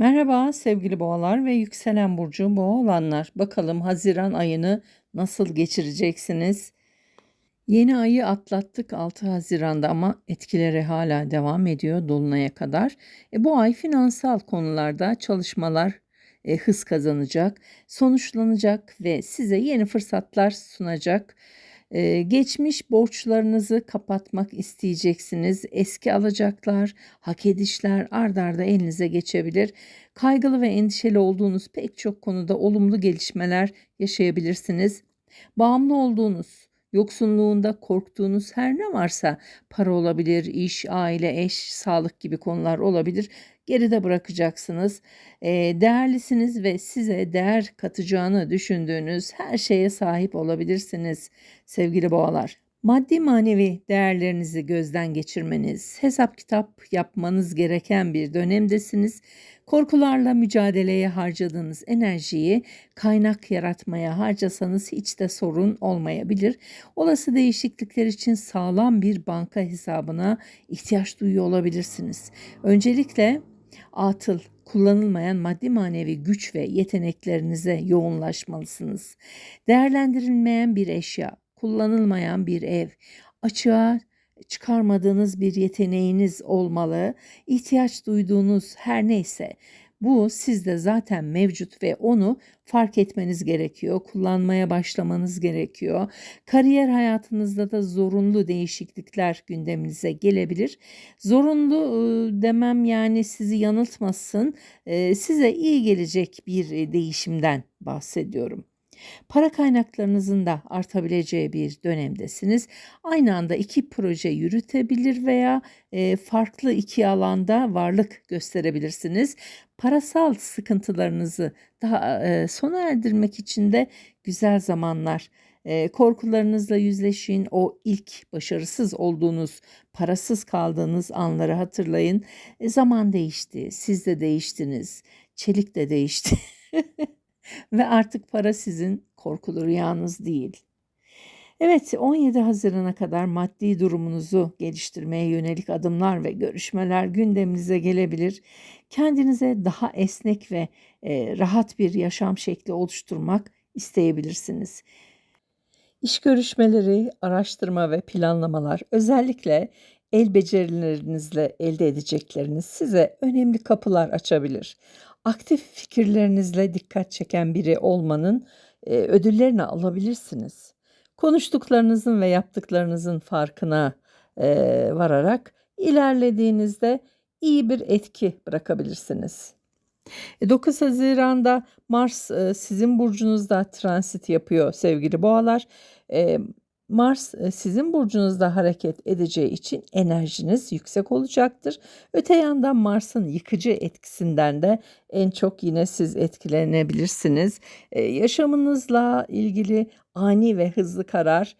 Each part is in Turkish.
Merhaba sevgili boğalar ve yükselen burcu boğa olanlar. Bakalım Haziran ayını nasıl geçireceksiniz? Yeni ayı atlattık 6 Haziran'da ama etkileri hala devam ediyor dolunaya kadar. E, bu ay finansal konularda çalışmalar e, hız kazanacak, sonuçlanacak ve size yeni fırsatlar sunacak. Ee, geçmiş borçlarınızı kapatmak isteyeceksiniz. Eski alacaklar, hak edişler ard arda elinize geçebilir. Kaygılı ve endişeli olduğunuz pek çok konuda olumlu gelişmeler yaşayabilirsiniz. Bağımlı olduğunuz, yoksunluğunda korktuğunuz her ne varsa para olabilir, iş, aile, eş, sağlık gibi konular olabilir geride bırakacaksınız. E, değerlisiniz ve size değer katacağını düşündüğünüz her şeye sahip olabilirsiniz sevgili boğalar. Maddi manevi değerlerinizi gözden geçirmeniz, hesap kitap yapmanız gereken bir dönemdesiniz. Korkularla mücadeleye harcadığınız enerjiyi kaynak yaratmaya harcasanız hiç de sorun olmayabilir. Olası değişiklikler için sağlam bir banka hesabına ihtiyaç duyuyor olabilirsiniz. Öncelikle atıl, kullanılmayan maddi manevi güç ve yeteneklerinize yoğunlaşmalısınız. Değerlendirilmeyen bir eşya, kullanılmayan bir ev, açığa çıkarmadığınız bir yeteneğiniz olmalı. İhtiyaç duyduğunuz her neyse bu sizde zaten mevcut ve onu fark etmeniz gerekiyor, kullanmaya başlamanız gerekiyor. Kariyer hayatınızda da zorunlu değişiklikler gündeminize gelebilir. Zorunlu demem yani sizi yanıltmasın, size iyi gelecek bir değişimden bahsediyorum. Para kaynaklarınızın da artabileceği bir dönemdesiniz. Aynı anda iki proje yürütebilir veya e, farklı iki alanda varlık gösterebilirsiniz. Parasal sıkıntılarınızı daha e, sona erdirmek için de güzel zamanlar. E, korkularınızla yüzleşin. O ilk başarısız olduğunuz, parasız kaldığınız anları hatırlayın. Zaman değişti, siz de değiştiniz, çelik de değişti. Ve artık para sizin korkulu rüyanız değil. Evet 17 Haziran'a kadar maddi durumunuzu geliştirmeye yönelik adımlar ve görüşmeler gündeminize gelebilir. Kendinize daha esnek ve e, rahat bir yaşam şekli oluşturmak isteyebilirsiniz. İş görüşmeleri, araştırma ve planlamalar özellikle el becerilerinizle elde edecekleriniz size önemli kapılar açabilir aktif fikirlerinizle dikkat çeken biri olmanın e, ödüllerini alabilirsiniz. Konuştuklarınızın ve yaptıklarınızın farkına e, vararak ilerlediğinizde iyi bir etki bırakabilirsiniz. 9 e, Haziran'da Mars e, sizin burcunuzda transit yapıyor sevgili boğalar. E, Mars e, sizin burcunuzda hareket edeceği için enerjiniz yüksek olacaktır. Öte yandan Mars'ın yıkıcı etkisinden de en çok yine siz etkilenebilirsiniz. Ee, yaşamınızla ilgili ani ve hızlı karar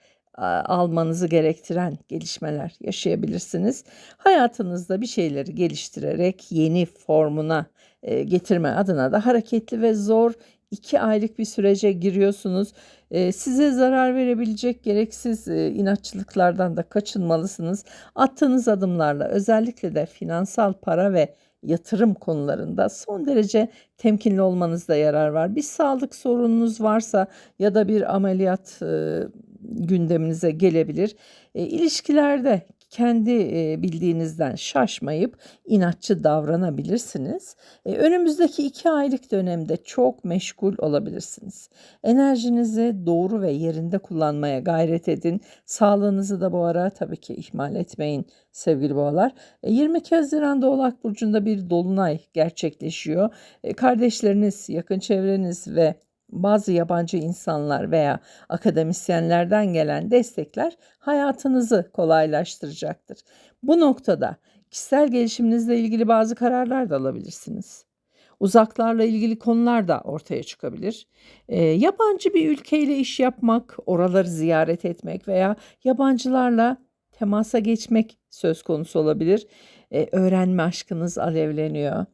almanızı gerektiren gelişmeler yaşayabilirsiniz. Hayatınızda bir şeyleri geliştirerek yeni formuna e, getirme adına da hareketli ve zor iki aylık bir sürece giriyorsunuz. E, size zarar verebilecek gereksiz e, inatçılıklardan da kaçınmalısınız. Attığınız adımlarla özellikle de finansal para ve yatırım konularında son derece temkinli olmanızda yarar var. Bir sağlık sorununuz varsa ya da bir ameliyat e, gündeminize gelebilir. E, ilişkilerde kendi bildiğinizden şaşmayıp inatçı davranabilirsiniz. Önümüzdeki iki aylık dönemde çok meşgul olabilirsiniz. Enerjinizi doğru ve yerinde kullanmaya gayret edin. Sağlığınızı da bu ara tabii ki ihmal etmeyin sevgili boğalar. 22 Haziran'da Oğlak Burcu'nda bir dolunay gerçekleşiyor. Kardeşleriniz, yakın çevreniz ve bazı yabancı insanlar veya akademisyenlerden gelen destekler hayatınızı kolaylaştıracaktır. Bu noktada kişisel gelişiminizle ilgili bazı kararlar da alabilirsiniz. Uzaklarla ilgili konular da ortaya çıkabilir. E, yabancı bir ülkeyle iş yapmak, oraları ziyaret etmek veya yabancılarla temasa geçmek söz konusu olabilir. E, öğrenme aşkınız alevleniyor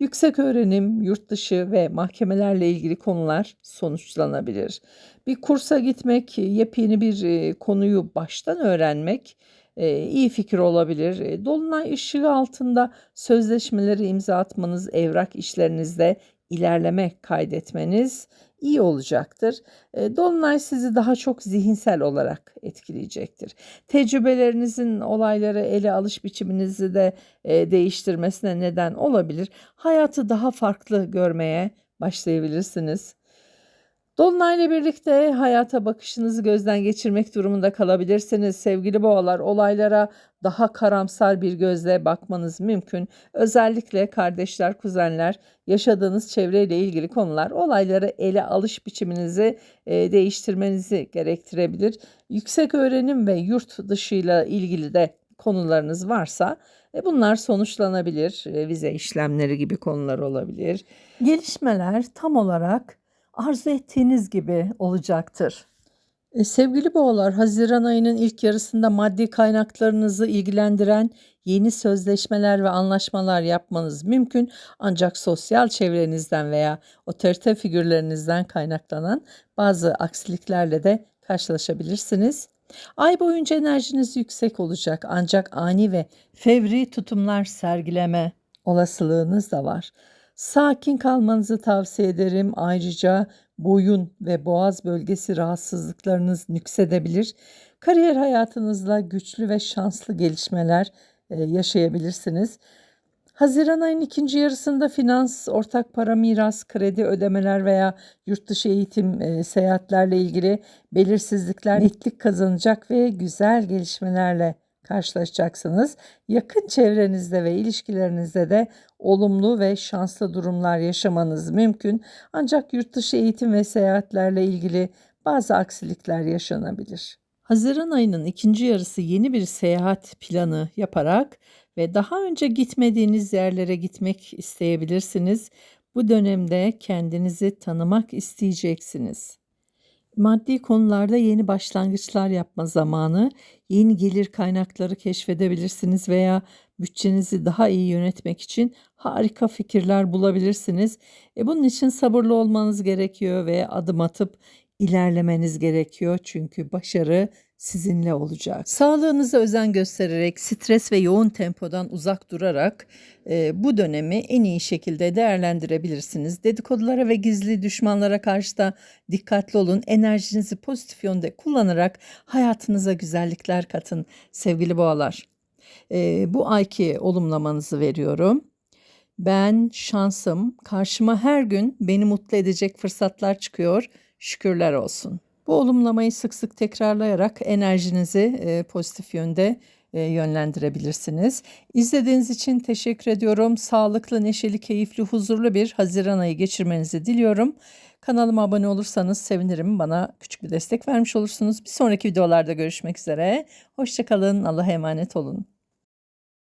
Yüksek öğrenim, yurt dışı ve mahkemelerle ilgili konular sonuçlanabilir. Bir kursa gitmek, yepyeni bir konuyu baştan öğrenmek e, iyi fikir olabilir. E, Dolunay ışığı altında sözleşmeleri imza atmanız, evrak işlerinizde ilerleme kaydetmeniz iyi olacaktır. E, Dolunay sizi daha çok zihinsel olarak etkileyecektir. Tecrübelerinizin olayları ele alış biçiminizi de e, değiştirmesine neden olabilir. Hayatı daha farklı görmeye başlayabilirsiniz. Dolunayla birlikte hayata bakışınızı gözden geçirmek durumunda kalabilirsiniz. Sevgili boğalar olaylara daha karamsar bir gözle bakmanız mümkün. Özellikle kardeşler, kuzenler, yaşadığınız çevreyle ilgili konular olayları ele alış biçiminizi e, değiştirmenizi gerektirebilir. Yüksek öğrenim ve yurt dışıyla ilgili de konularınız varsa e, bunlar sonuçlanabilir. E, vize işlemleri gibi konular olabilir. Gelişmeler tam olarak arzu ettiğiniz gibi olacaktır. E, sevgili boğalar, Haziran ayının ilk yarısında maddi kaynaklarınızı ilgilendiren yeni sözleşmeler ve anlaşmalar yapmanız mümkün. Ancak sosyal çevrenizden veya otorite figürlerinizden kaynaklanan bazı aksiliklerle de karşılaşabilirsiniz. Ay boyunca enerjiniz yüksek olacak ancak ani ve fevri tutumlar sergileme olasılığınız da var. Sakin kalmanızı tavsiye ederim. Ayrıca boyun ve boğaz bölgesi rahatsızlıklarınız nüksedebilir. Kariyer hayatınızla güçlü ve şanslı gelişmeler e, yaşayabilirsiniz. Haziran ayının ikinci yarısında finans, ortak para, miras, kredi ödemeler veya yurt dışı eğitim, e, seyahatlerle ilgili belirsizlikler netlik kazanacak ve güzel gelişmelerle karşılaşacaksınız. Yakın çevrenizde ve ilişkilerinizde de olumlu ve şanslı durumlar yaşamanız mümkün. Ancak yurt dışı eğitim ve seyahatlerle ilgili bazı aksilikler yaşanabilir. Haziran ayının ikinci yarısı yeni bir seyahat planı yaparak ve daha önce gitmediğiniz yerlere gitmek isteyebilirsiniz. Bu dönemde kendinizi tanımak isteyeceksiniz. Maddi konularda yeni başlangıçlar yapma zamanı, yeni gelir kaynakları keşfedebilirsiniz veya bütçenizi daha iyi yönetmek için harika fikirler bulabilirsiniz. E bunun için sabırlı olmanız gerekiyor ve adım atıp ilerlemeniz gerekiyor çünkü başarı sizinle olacak. Sağlığınıza özen göstererek, stres ve yoğun tempodan uzak durarak e, bu dönemi en iyi şekilde değerlendirebilirsiniz. Dedikodulara ve gizli düşmanlara karşı da dikkatli olun. Enerjinizi pozitif yönde kullanarak hayatınıza güzellikler katın sevgili boğalar. E, bu ayki olumlamanızı veriyorum. Ben şansım, karşıma her gün beni mutlu edecek fırsatlar çıkıyor. Şükürler olsun. Bu olumlamayı sık sık tekrarlayarak enerjinizi e, pozitif yönde e, yönlendirebilirsiniz. İzlediğiniz için teşekkür ediyorum. Sağlıklı, neşeli, keyifli, huzurlu bir Haziran ayı geçirmenizi diliyorum. Kanalıma abone olursanız sevinirim. Bana küçük bir destek vermiş olursunuz. Bir sonraki videolarda görüşmek üzere. Hoşçakalın. Allah'a emanet olun.